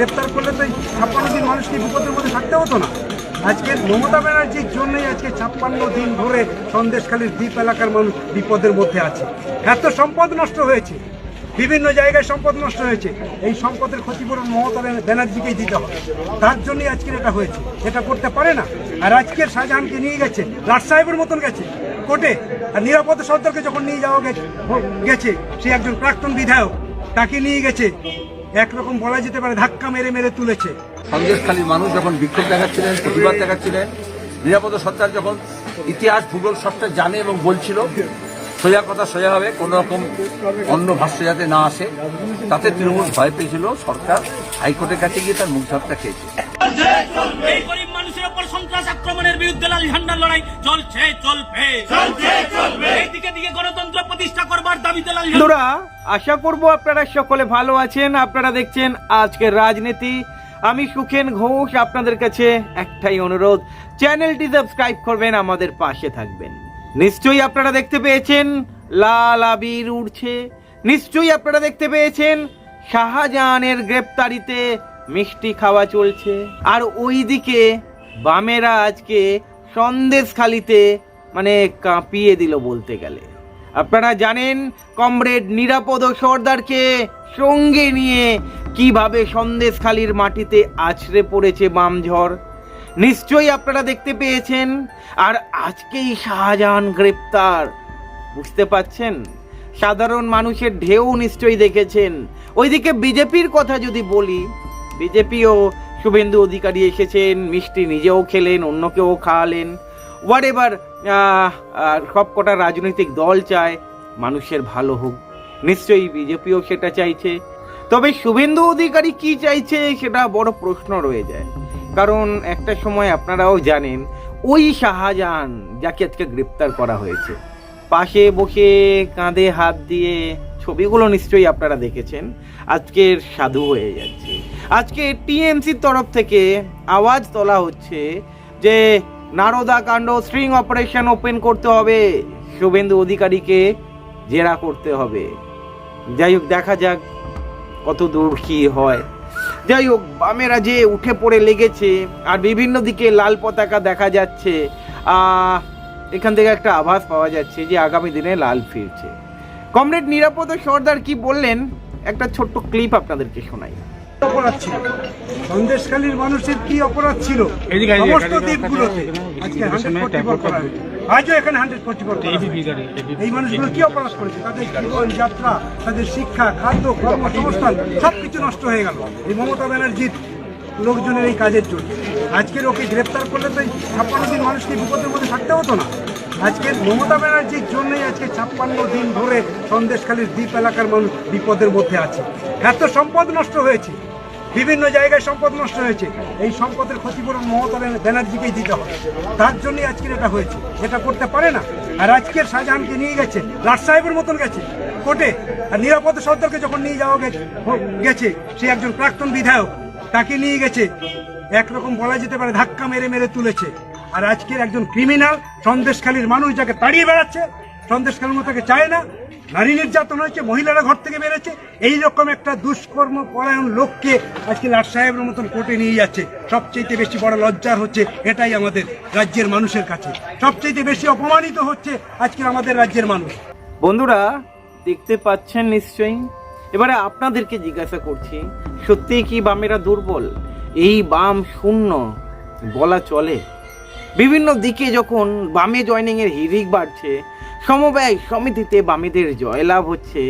গ্রেপ্তার করলে তো ছাপ্পান্ন দিন মানুষকে বিপদের মধ্যে থাকতে হতো না। আজকে মমতা ব্যানার্জির জন্যই আজকে ছাপ্পান্ন দিন ধরে সন্দেশখালীর দ্বীপ এলাকার মানুষ বিপদের মধ্যে আছে। এত সম্পদ নষ্ট হয়েছে। বিভিন্ন জায়গায় সম্পদ নষ্ট হয়েছে। এই সম্পদের ক্ষতিপূরণ মমতা ব্যানার্জিকেই দিতে হবে। তার জন্যই আজকের এটা হয়েছে। এটা করতে পারে না। আর আজকের শাহজাহানকে নিয়ে গেছে লাট সাহেবের মতন গেছে কোর্টে। আর নিরাপদ সর্দারকে যখন নিয়ে যাওয়া গেছে গেছে, সে একজন প্রাক্তন বিধায়ক, তাকে নিয়ে গেছে। একরকম বলা যেতে পারে ধাক্কা মেরে মেরে তুলেছে। সন্দেশখালীর মানুষ যখন বিক্ষোভ দেখাচ্ছিলেন প্রতিবাদ দেখাচ্ছিলেন নিরাপদ সরকার যখন ইতিহাস ভূগোল সবটা জানে এবং বলছিল সোজা কথা সোজা হবে কোনো রকম অন্য ভাষ্য যাতে না আসে তাতে তৃণমূল ভয় পেয়েছিল সরকার হাইকোর্টের কাছে গিয়ে তার মুখ ঝাপটা খেয়েছে। এই গরিব মানুষের উপর সন্ত্রাস আক্রমণের বিরুদ্ধে লাল ঝান্ডার লড়াই চলছে চলবে। এইদিকে দিকে গণতন্ত্র প্রতিষ্ঠা করবার দাবিতে লাল আশা করব আপনারা সকলে ভালো আছেন, আপনারা দেখছেন আজকের রাজনীতি। আমি সুখেন ঘোষ, আপনাদের কাছে একটাই অনুরোধ, চ্যানেলটি সাবস্ক্রাইব করবেন, আমাদের পাশে থাকবেন। নিশ্চয়ই আপনারা দেখতে পেয়েছেন, লাল আবির উড়ছে। নিশ্চয়ই আপনারা দেখতে পেয়েছেন, শাহজাহানের গ্রেপ্তারিতে মিষ্টি খাওয়া চলছে। আর ওইদিকে বামেরা আজকে সন্দেশখালিতে মানে কাঁপিয়ে দিল বলতে গেলে। আপনারা জানেন কমরেড নিরাপদ সর্দারকে সঙ্গে নিয়ে কীভাবে সন্দেশখালির মাটিতে আছড়ে পড়েছে বাম ঝড় নিশ্চয়ই আপনারা দেখতে পেয়েছেন। আর আজকেই শাহজাহান গ্রেপ্তার। বুঝতে পাচ্ছেন? সাধারণ মানুষের ঢেউ নিশ্চয়ই দেখেছেন। ওইদিকে বিজেপির কথা যদি বলি, বিজেপিও শুভেন্দু অধিকারী এসেছেন, মিষ্টি নিজেও খেলেন, অন্যকেও খাওয়ালেন। হোয়াট এভার সব কটা রাজনৈতিক দল চায়, মানুষের ভালো হোক। নিশ্চয়ই বিজেপিও সেটা চাইছে। তবে শুভেন্দু অধিকারী কি চাইছে সেটা বড় প্রশ্ন রয়ে যায়। কারণ একটা সময় আপনারাও জানেন, ওই শাহজাহান যাকে আজকে গ্রেপ্তার করা হয়েছে, পাশে বসে কাঁধে হাত দিয়ে ছবিগুলো নিশ্চয়ই আপনারা দেখেছেন, আজকের সাধু হয়ে যাচ্ছে। আজকে টিএমসির তরফ থেকে আওয়াজ তোলা হচ্ছে যে নারদা কাণ্ড স্ট্রিং অপারেশন ওপেন করতে হবে। শুভেন্দু অধিকারীকে জেরা করতে হবে। যাই হোক, দেখা যাক কত দূর কি হয়। যাই হোক, বামেরা যে উঠে পড়ে লেগেছে, আর বিভিন্ন দিকে লাল পতাকা দেখা যাচ্ছে এখান থেকে একটা আভাস পাওয়া যাচ্ছে যে আগামী দিনে লাল ফিরছে। কমরেড, নিরাপদ সর্দার, কি বললেন? একটা ছোট্ট ক্লিপ আপনাদেরকে শোনাই। অপরাধ ছিল। সন্দেশখালীর মানুষের কি অপরাধ ছিল? সমস্ত দ্বীপগুলোতে। আজকে হান্ড্রেড ফোর্টি ফোর করা আজও এখানে হান্ড্রেড ফোর্টি ফোর এই মানুষগুলো কি অপরাধ করেছে? তাদের তাদের শিক্ষা খাদ্য কর্মসংস্থান সব কিছু নষ্ট হয়ে গেল। এই মমতা ব্যানার্জির লোকজনের এই কাজের জন্য। আজকের ওকে গ্রেপ্তার করলে তো ছাপ্পান্ন দিন মানুষকে বিপদের মধ্যে থাকতে হতো না। আজকে মমতা ব্যানার্জির জন্যই আজকে ছাপ্পান্ন দিন ধরে সন্দেশখালীর দ্বীপ এলাকার মানুষ বিপদের মধ্যে আছে। এত সম্পদ নষ্ট হয়েছে। বিভিন্ন জায়গায় সম্পদ নষ্ট হয়েছে। এই সম্পদের ক্ষতিপূরণ মমতা ব্যান- ব্যানার্জিকেই দিতে হবে। তার জন্যই আজকের এটা হয়েছে। এটা করতে পারে না। আর আজকের শাহজাহানকে নিয়ে গেছে, লাট সাহেবের মতন গেছে। কোর্টে আর নিরাপদ সর্দারকে যখন নিয়ে যাওয়া গেছে সে একজন প্রাক্তন বিধায়ক, তাকে নিয়ে গেছে। একরকম বলা যেতে পারে ধাক্কা মেরে মেরে তুলেছে। আর আজকের একজন ক্রিমিনাল সন্দেশখালীর মানুষ যাকে তাড়িয়ে বেড়াচ্ছে সন্দেশখালীর মতো তাকে চায় না নারী নির্যাতন হয়েছে, মহিলারা ঘর থেকে বেরোচ্ছে। এই রকম একটা দুষ্কর্ম পরায়ণ লোককে আজকে লাট সাহেবের মতন কোর্টে নিয়ে যাচ্ছে। সবচেয়ে বেশি বড় লজ্জার হচ্ছে, এটাই আমাদের রাজ্যের মানুষের কাছে। সবচেয়ে বেশি অপমানিত হচ্ছে আজকে আমাদের রাজ্যের মানুষ। বন্ধুরা, দেখতে পাচ্ছেন নিশ্চয়ই? এবারে আপনাদেরকে জিজ্ঞাসা করছি সত্যি কি বামেরা দুর্বল? এই বাম শূন্য বলা চলে। বিভিন্ন দিকে যখন বামে জয়নিং এর হিরিক বাড়ছে সমবায় সমিতিতে বামেদের জয়লাভ হচ্ছে।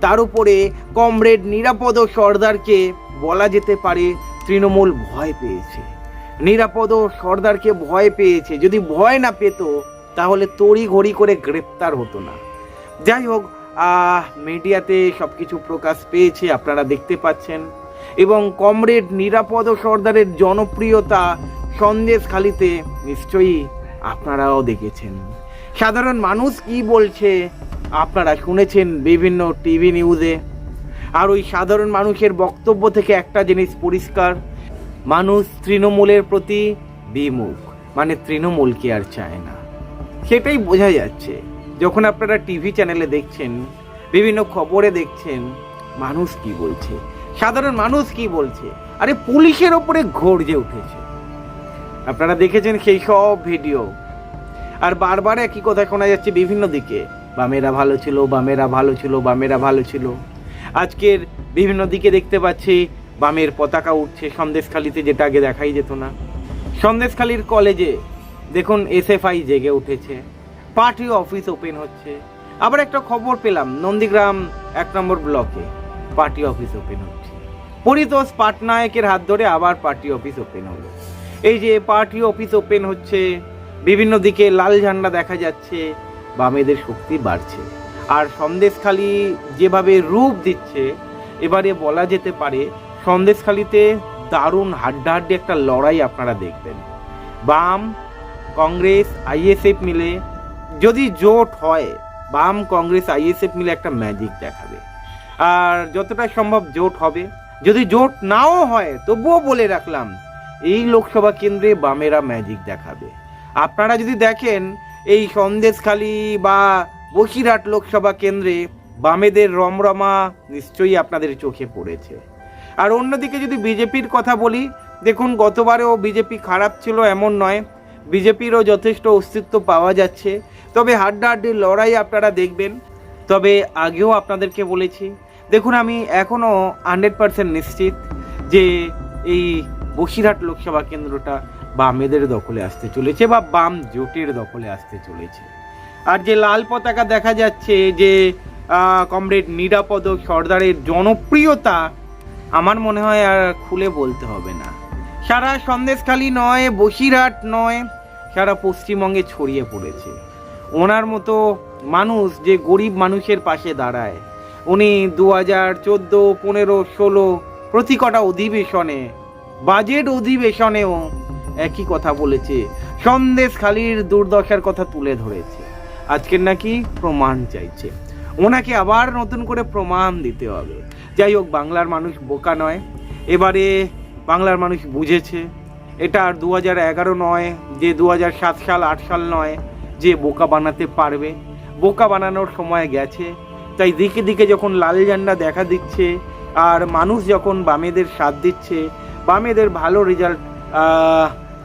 তার উপরে কমরেড নিরাপদ সর্দারকে বলা যেতে পারে তৃণমূল ভয় পেয়েছে। নিরাপদ সর্দারকে ভয় পেয়েছে। যদি ভয় না পেত, তাহলে তড়ি ঘড়ি করে গ্রেপ্তার হতো না। যাই হোক মিডিয়াতে সব কিছু প্রকাশ পেয়েছে, আপনারা দেখতে পাচ্ছেন। এবং কমরেড নিরাপদ সর্দারের জনপ্রিয়তা সন্দেশখালিতে নিশ্চয়ই আপনারাও দেখেছেন। সাধারণ মানুষ কি বলছে? আপনারা শুনেছেন বিভিন্ন টিভি নিউজে। আর ওই সাধারণ মানুষের বক্তব্য থেকে একটা জিনিস পরিষ্কার, মানুষ তৃণমূলের প্রতি বিমুখ মানে তৃণমূলকে আর চায় না। সেটাই বোঝা যাচ্ছে। যখন আপনারা টিভি চ্যানেলে দেখছেন, বিভিন্ন খবরে দেখছেন, মানুষ কি বলছে? সাধারণ মানুষ কি বলছে? আরে পুলিশের ওপরে গর্জে উঠেছে। আপনারা দেখেছেন সেই সব ভিডিও। আর বারবার একই কথা শোনা যাচ্ছে বিভিন্ন দিকে। বামেরা ভালো ছিল, বামেরা ভালো ছিল, বামেরা ভালো ছিল। আজকের বিভিন্ন দিকে দেখতে পাচ্ছি, বামের পতাকা উঠছে সন্দেশখালিতে যেটা আগে দেখাই যেত না। সন্দেশখালির কলেজে দেখুন এসএফআই জেগে উঠেছে। পার্টি অফিস ওপেন হচ্ছে। আবার একটা খবর পেলাম, নন্দীগ্রাম এক নম্বর ব্লকে পার্টি অফিস ওপেন হচ্ছে। পরিতোষ পাটনায়কের হাত ধরে আবার পার্টি অফিস ওপেন হলো। এই যে পার্টি অফিস ওপেন হচ্ছে বিভিন্ন দিকে লাল ঝান্ডা দেখা যাচ্ছে বামেদের শক্তি বাড়ছে। আর সন্দেশখালি যেভাবে রূপ দিচ্ছে, এবারে বলা যেতে পারে সন্দেশখালিতে দারুণ হাড্ডাহাড্ডি একটা লড়াই আপনারা দেখবেন। বাম কংগ্রেস, আইএসএফ মিলে যদি জোট হয়, বাম কংগ্রেস, আইএসএফ মিলে একটা ম্যাজিক দেখাবে। আর যতটা সম্ভব জোট হবে। যদি জোট নাও হয়, তবুও বলে রাখলাম, এই লোকসভা কেন্দ্রে বামেরা ম্যাজিক দেখাবে। আপনারা যদি দেখেন, এই সন্দেশখালি বা বসিরহাট লোকসভা কেন্দ্রে বামেদের রমরমা নিশ্চয়ই আপনাদের চোখে পড়েছে। আর অন্যদিকে যদি বিজেপির কথা বলি, দেখুন, গতবারেও বিজেপি খারাপ ছিল, এমন নয়। বিজেপিরও যথেষ্ট অস্তিত্ব পাওয়া যাচ্ছে। তবে হাড্ডাহাড্ডি লড়াই আপনারা দেখবেন। তবে আগেও আপনাদেরকে বলেছি, দেখুন, আমি এখনও হান্ড্রেড নিশ্চিত যে এই বসিরহাট লোকসভা কেন্দ্রটা বামেদের দখলে আসতে চলেছে বা বাম জোটের দখলে আসতে চলেছে। আর যে লাল পতাকা দেখা যাচ্ছে যে কমরেড নিরাপদ সর্দারের জনপ্রিয়তা, আমার মনে হয় আর খুলে বলতে হবে না। সারা সন্দেশখালি নয়, বসিরহাট নয়, সারা পশ্চিমবঙ্গে ছড়িয়ে পড়েছে। ওনার মতো মানুষ যে গরিব মানুষের পাশে দাঁড়ায়, উনি দু হাজার চোদ্দ, পনেরো, ষোলো প্রতি কটা অধিবেশনে, বাজেট অধিবেশনেও একই কথা বলেছে। সন্দেশখালির দুর্দশার কথা তুলে ধরেছে। আজকের নাকি প্রমাণ চাইছে। ওনাকে আবার নতুন করে প্রমাণ দিতে হবে। যাই হোক, বাংলার মানুষ বোকা নয়। এবারে বাংলার মানুষ বুঝেছে। এটা আর দু হাজার এগারো নয়, যে দু হাজার সাত সাল, আট সাল নয়, যে বোকা বানাতে পারবে। বোকা বানানোর সময় গেছে। তাই দিকে দিকে যখন লাল ঝান্ডা দেখা দিচ্ছে, আর মানুষ যখন বামেদের সাথ দিচ্ছে, বামেদের ভালো রেজাল্ট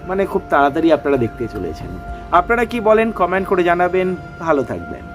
মানে খুব তাড়াতাড়ি আপনারা দেখতে চলেছেন। আপনারা কি বলেন কমেন্ট করে জানাবেন। ভালো থাকবেন।